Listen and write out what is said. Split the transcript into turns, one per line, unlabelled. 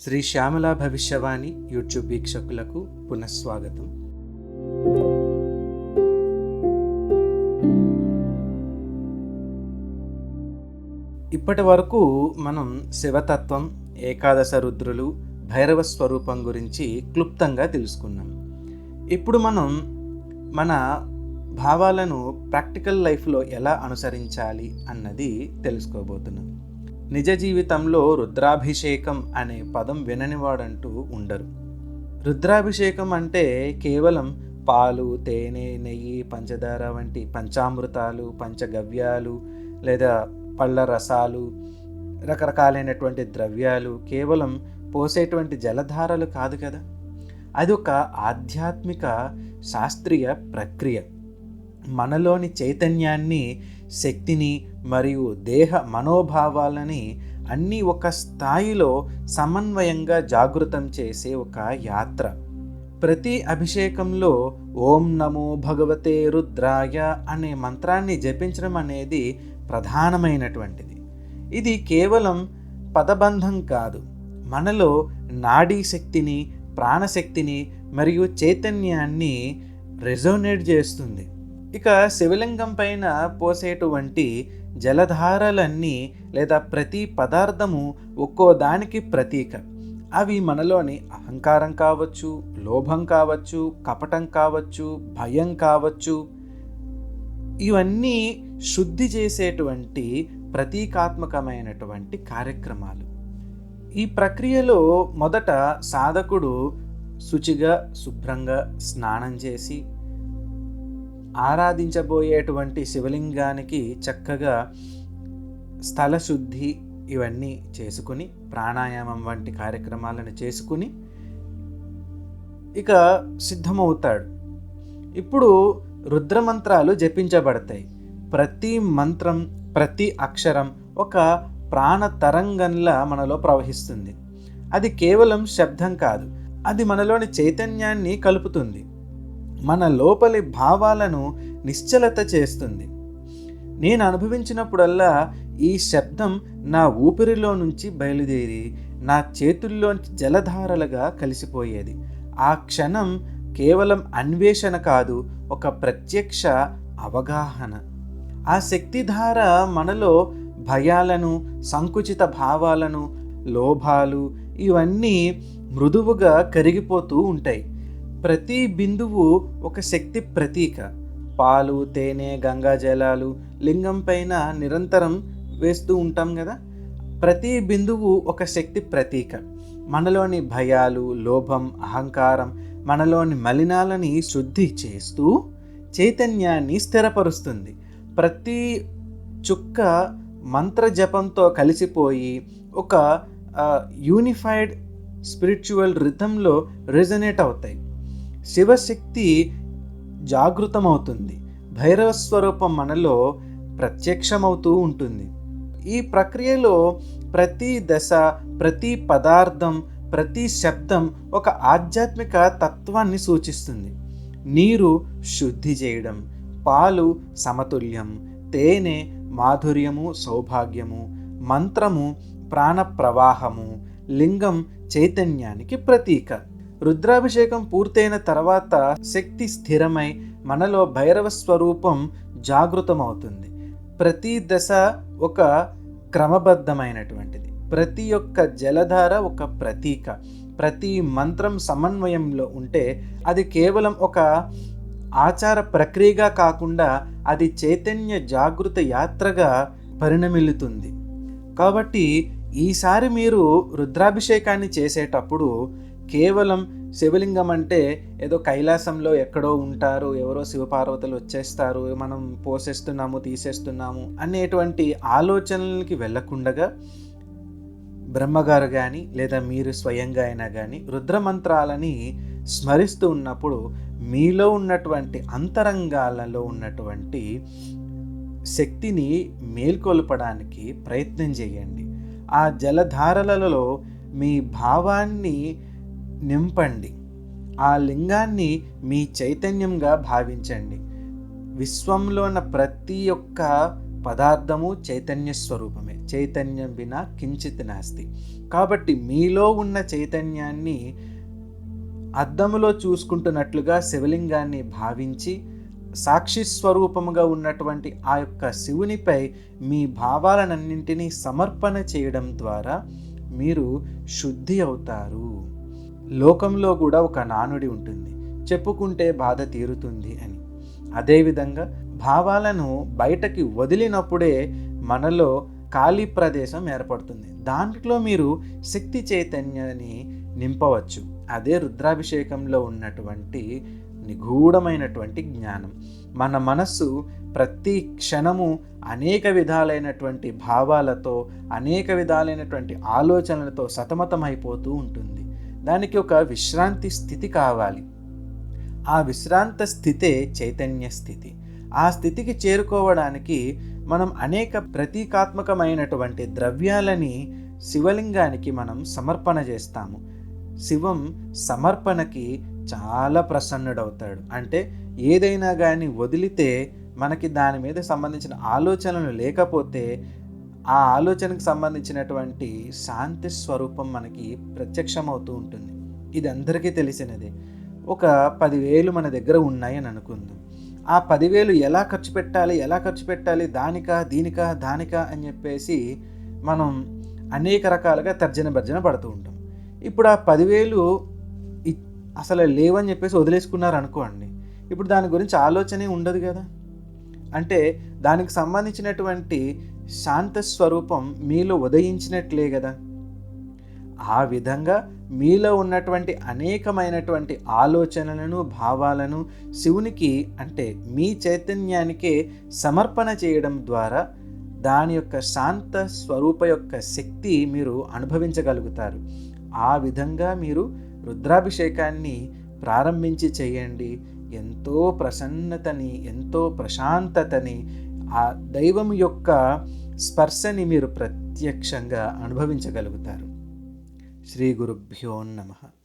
Shri Shyamala భవిష్యవాణి YouTube వీక్షకులకు పునఃస్వాగతం. ఇప్పటి వరకు మనం శివతత్వం ఏకాదశ రుద్రులు భైరవ స్వరూపం గురించి క్లుప్తంగా తెలుసుకున్నాం. ఇప్పుడు మనం మన భావాలను ప్రాక్టికల్ లైఫ్లో ఎలా అనుసరించాలి అన్నది తెలుసుకోబోతున్నాం. నిజ జీవితంలో రుద్రాభిషేకం అనే పదం విననివాడంటూ ఉండరు. రుద్రాభిషేకం అంటే కేవలం పాలు తేనె నెయ్యి పంచదార వంటి పంచామృతాలు పంచగవ్యాలు లేదా పళ్ళ రసాలు రకరకాలైనటువంటి ద్రవ్యాలు కేవలం పోసేటువంటి జలధారలు కాదు కదా. అది ఒక ఆధ్యాత్మిక శాస్త్రీయ ప్రక్రియ. మనలోని చైతన్యాన్ని శక్తిని మరియు దేహ మనోభావాలని అన్నీ ఒక స్థాయిలో సమన్వయంగా జాగృతం చేసే ఒక యాత్ర. ప్రతి అభిషేకంలో ఓం నమో భగవతే రుద్రాయ అనే మంత్రాన్ని జపించడం అనేది ప్రధానమైనటువంటిది. ఇది కేవలం పదబంధం కాదు మనలో నాడీ శక్తిని ప్రాణశక్తిని మరియు చైతన్యాన్ని రెజోనేట్ చేస్తుంది. ఇక శివలింగం పైన పోసేటువంటి జలధారలన్నీ లేదా ప్రతి పదార్థము ఒక్కో దానికి ప్రతీక. అవి మనలోని అహంకారం కావచ్చు లోభం కావచ్చు కపటం కావచ్చు భయం కావచ్చు. ఇవన్నీ శుద్ధి చేసేటువంటి ప్రతీకాత్మకమైనటువంటి కార్యక్రమాలు. ఈ ప్రక్రియలో మొదట సాధకుడు శుచిగా శుభ్రంగా స్నానం చేసి ఆరాధించబోయేటువంటి శివలింగానికి చక్కగా స్థల శుద్ధి ఇవన్నీ చేసుకుని ప్రాణాయామం వంటి కార్యక్రమాలను చేసుకుని ఇక సిద్ధమవుతాడు. ఇప్పుడు రుద్రమంత్రాలు జపించబడతాయి. ప్రతి మంత్రం ప్రతి అక్షరం ఒక ప్రాణ తరంగంలా మనలో ప్రవహిస్తుంది. అది కేవలం శబ్దం కాదు. అది మనలోని చైతన్యాన్ని కలుపుతుంది. మన లోపలి భావాలను నిశ్చలత చేస్తుంది. నేను అనుభవించినప్పుడల్లా ఈ శబ్దం నా ఊపిరిలో నుంచి బయలుదేరి నా చేతుల్లోంచి జలధారలుగా కలిసిపోయేది. ఆ క్షణం కేవలం అన్వేషణ కాదు ఒక ప్రత్యక్ష అవగాహన. ఆ శక్తిధార మనలో భయాలను సంకుచిత భావాలను లోభాలు ఇవన్నీ మృదువుగా కరిగిపోతూ ఉంటాయి. ప్రతి బిందువు ఒక శక్తి ప్రతీక. పాలు తేనె గంగా జలాలు లింగం పైన నిరంతరం వేస్తూ ఉంటాం కదా? ప్రతి బిందువు ఒక శక్తి ప్రతీక. మనలోని భయాలు లోభం అహంకారం మనలోని మలినాలని శుద్ధి చేస్తూ చైతన్యాన్ని స్థిరపరుస్తుంది. ప్రతి చుక్క మంత్ర జపంతో కలిసిపోయి ఒక యూనిఫైడ్ స్పిరిచువల్ రిథంలో రెజనేట్ అవుతాయి. శివశక్తి జాగృతమవుతుంది. భైరవ స్వరూపం మనలో ప్రత్యక్షమవుతూ ఉంటుంది. ఈ ప్రక్రియలో ప్రతి దశ ప్రతి పదార్థం ప్రతి శబ్దం ఒక ఆధ్యాత్మిక తత్వాన్ని సూచిస్తుంది. నీరు శుద్ధి చేయడం పాలు సమతుల్యం తేనె మాధుర్యము సౌభాగ్యము మంత్రము ప్రాణ ప్రవాహము లింగం చైతన్యానికి ప్రతీక. రుద్రాభిషేకం పూర్తయిన తర్వాత శక్తి స్థిరమై మనలో భైరవ స్వరూపం జాగృతమవుతుంది. ప్రతి దశ ఒక క్రమబద్ధమైనటువంటిది. ప్రతి ఒక్క జలధార ఒక ప్రతీక. ప్రతి మంత్రం సమన్వయంలో ఉంటే అది కేవలం ఒక ఆచార ప్రక్రియగా కాకుండా అది చైతన్య జాగృత యాత్రగా పరిణమిల్లుతుంది. కాబట్టి ఈసారి మీరు రుద్రాభిషేకాన్ని చేసేటప్పుడు కేవలం శివలింగం అంటే ఏదో కైలాసంలో ఎక్కడో ఉంటారు ఎవరో శివపార్వతులు వచ్చేస్తారు మనం పోసేస్తున్నాము తీసేస్తున్నాము అనేటువంటి ఆలోచనలకి వెళ్ళకుండగా బ్రహ్మగారు కానీ లేదా మీరు స్వయంగా అయినా కానీ రుద్రమంత్రాలని స్మరిస్తూ ఉన్నప్పుడు మీలో ఉన్నటువంటి అంతరంగాలలో ఉన్నటువంటి శక్తిని మేల్కొల్పడానికి ప్రయత్నం చేయండి. ఆ జలధారలలో మీ భావాన్ని నింపండి. ఆ లింగాన్ని మీ చైతన్యంగా భావించండి. విశ్వంలో ఉన్న ప్రతి ఒక్క పదార్థము చైతన్య స్వరూపమే. చైతన్యం వినా కించిత్ నాస్తి. కాబట్టి మీలో ఉన్న చైతన్యాన్ని అద్దములో చూసుకుంటున్నట్లుగా శివలింగాన్ని భావించి సాక్షి స్వరూపముగా ఉన్నటువంటి ఆ యొక్క శివునిపై మీ భావాలన్నింటినీ సమర్పణ చేయడం ద్వారా మీరు శుద్ధి అవుతారు. లోకంలో కూడా ఒక నానుడి ఉంటుంది. చెప్పుకుంటే బాధ తీరుతుంది అని. అదేవిధంగా భావాలను బయటకి వదిలినప్పుడే మనలో ఖాళీ ప్రదేశం ఏర్పడుతుంది. దాంట్లో మీరు శక్తి చైతన్యాన్ని నింపవచ్చు. అదే రుద్రాభిషేకంలో ఉన్నటువంటి నిగూఢమైనటువంటి జ్ఞానం. మన మనస్సు ప్రతి క్షణము అనేక విధాలైనటువంటి భావాలతో అనేక విధాలైనటువంటి ఆలోచనలతో సతమతమైపోతూ ఉంటుంది. దానికి ఒక విశ్రాంతి స్థితి కావాలి. ఆ విశ్రాంత స్థితే చైతన్య స్థితి. ఆ స్థితికి చేరుకోవడానికి మనం అనేక ప్రతీకాత్మకమైనటువంటి ద్రవ్యాలని శివలింగానికి మనం సమర్పణ చేస్తాము. శివం సమర్పణకి చాలా ప్రసన్నుడవుతాడు. అంటే ఏదైనా కానీ వదిలితే మనకి దాని మీద సంబంధించిన ఆలోచనలు లేకపోతే ఆ ఆలోచనకు సంబంధించినటువంటి శాంతి స్వరూపం మనకి ప్రత్యక్షమవుతూ ఉంటుంది. ఇది అందరికీ తెలిసినదే. ఒక పదివేలు మన దగ్గర ఉన్నాయి అని అనుకుందాం. ఆ పదివేలు ఎలా ఖర్చు పెట్టాలి ఎలా ఖర్చు పెట్టాలి దానికా దీనికా దానికా అని చెప్పేసి మనం అనేక రకాలుగా తర్జన భర్జన పడుతూ ఉంటాం. ఇప్పుడు ఆ పదివేలు అసలు లేవని చెప్పేసి వదిలేసుకున్నారనుకోండి ఇప్పుడు దాని గురించి ఆలోచనే ఉండదు కదా. అంటే దానికి సంబంధించినటువంటి శాంత స్వరూపం మీలో ఉదయించినట్లే కదా. ఆ విధంగా మీలో ఉన్నటువంటి అనేకమైనటువంటి ఆలోచనలను భావాలను శివునికి అంటే మీ చైతన్యానికే సమర్పణ చేయడం ద్వారా దాని యొక్క శాంత స్వరూప యొక్క శక్తి మీరు అనుభవించగలుగుతారు. ఆ విధంగా మీరు రుద్రాభిషేకాన్ని ప్రారంభించి చేయండి. ఎంతో ప్రసన్నతని ఎంతో ప్రశాంతతని ఆ దైవం యొక్క స్పర్శని మీరు ప్రత్యక్షంగా అనుభవించగలుగుతారు. శ్రీ గురుభ్యో నమః.